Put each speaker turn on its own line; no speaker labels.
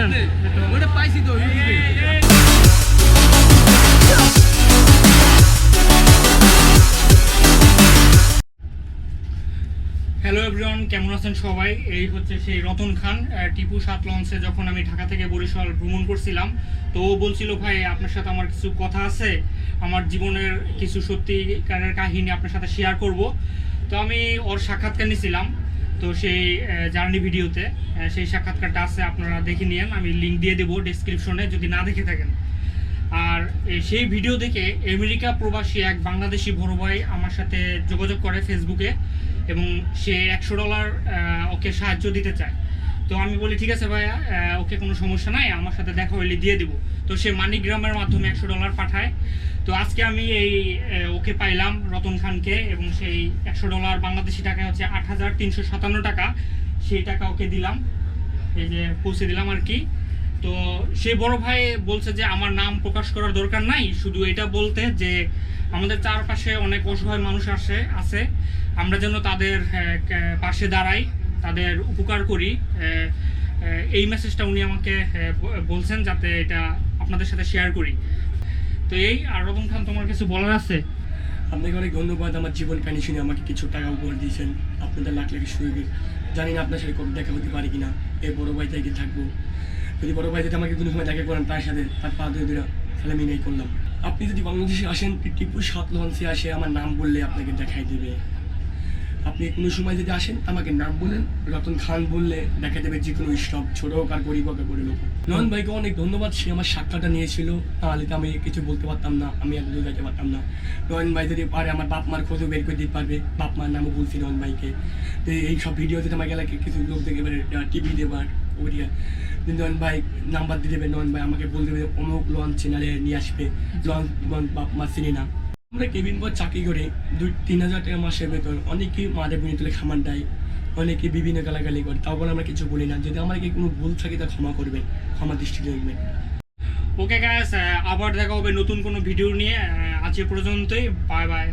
Hello everyone কেমন আছেন সবাই? এই হচ্ছে সেই রতন খান টিপু সাত লঞ্চে যখন আমি ঢাকা থেকে বরিশাল ভ্রমণ করছিলাম, তো ও বলছিল, ভাই, আপনার সাথে আমার কিছু কথা আছে। আমার জীবনের কিছু সত্যিকারের কাহিনী আপনার সাথে শেয়ার করব। তো আমি ওর সাক্ষাৎকার নিয়েছিলাম তো সেই জার্নি ভিডিওতে সেই সাক্ষাৎকারটা আছে, আপনারা দেখে নিন আমি লিঙ্ক দিয়ে দেবো ডেসক্রিপশনে যদি না দেখে থাকেন। আর সেই ভিডিও দেখে আমেরিকা প্রবাসী এক বাংলাদেশি বড় ভাই আমার সাথে যোগাযোগ করে ফেসবুকে এবং সে একশো ডলার ওকে সাহায্য দিতে চায়। তো আমি বলি, ঠিক আছে ভাইয়া ওকে কোনো সমস্যা নাই, আমার সাথে দেখা হইলে দিয়ে দিব। তো সে মানিগ্রামের মাধ্যমে একশো ডলার পাঠায়। তো আজকে আমি এই ওকে পাইলাম রতন খানকে এবং সেই একশো ডলার বাংলাদেশি টাকা হচ্ছে আট হাজার তিনশো সাতান্ন টাকা। সেই টাকা ওকে দিলাম। এই যে পৌঁছে দিলাম আর কি। তো সেই বড় ভাই বলছে যে, আমার নাম প্রকাশ করার দরকার নাই, শুধু এটা বলতে যে, আমাদের চারপাশে অনেক অসহায় মানুষ আসে, আছে। আমরা যেন তাদের পাশে দাঁড়াই। তাদের উপকার করি। এই মেসেজটা উনি আমাকে বলছেন যাতে এটা আপনাদের সাথে শেয়ার করি। তো এই, আর রতন খান, তোমার কিছু বলার আছে?
আপনাকে অনেক ধন্যবাদ। আমার জীবন কাহিনী শুনে আমাকে কিছু টাকা উপহার দিয়েছেন। আপনাদের লাখ লাখ সুযোগে। জানি না আপনার সাথে কবে দেখা হতে পারে কিনা। এই বড় ভাই থেকে থাকব। যদি বড় ভাই যদি আমাকে কোনো সময় দেখা করেন তার সাথে, তার পা ধরে ধরে তাহলে আমি নেই করলাম। আপনি যদি বাংলাদেশে আসেন টিপু সাত লঞ্চে আসে, আমার নাম বললে আপনাকে দেখাই দেবে। আপনি কোনো সময় যদি আসেন, আমাকে নাম বলেন। রতন খান বললে দেখা যাবে যে কোনো স্টপ, ছোট হোক আর গরিব হোক গরিব হোক। নয়ন ভাইকে অনেক ধন্যবাদ, সে আমার সাক্ষাৎটা নিয়েছিল। তাহলে তো আমি কিছু বলতে পারতাম না, আমি এত দূর যেতে পারতাম না। নয়ন ভাই যদি পারে, আমার বাপ মার খোঁজও বের করে দিতে পারবে। বাপ মার নামও বলছি নয়ন ভাইকে। তো এই সব ভিডিও যদি এলাকায় কিছু লোক দেখে এবারে টিভি দেবার ওরিয়া নয়ন ভাই নাম্বার দিয়ে দেবে, নয়ন ভাই আমাকে বলতে দেবে, অমুক লঞ্চ চ্যানেলে নিয়ে আসবে। লঞ্চ বাপ মা চিনি না। আমরা কেবিন পর চাকরি করি, দুই, তিন হাজার টাকা মাসের বেতন। অনেকেই মাদে বুনি তুলে খামার দেয় অনেকে বিভিন্ন গালাগালি করে বলে আমরা কিছু বলি না। যদি আমার কি কোনো ভুল থাকে, তা ক্ষমা করবেন, ক্ষমা দৃষ্টি দেখবেন
ওকে গ্যাস আবার দেখা হবে নতুন কোনো ভিডিও নিয়ে। আজকে পর্যন্তই বাই বাই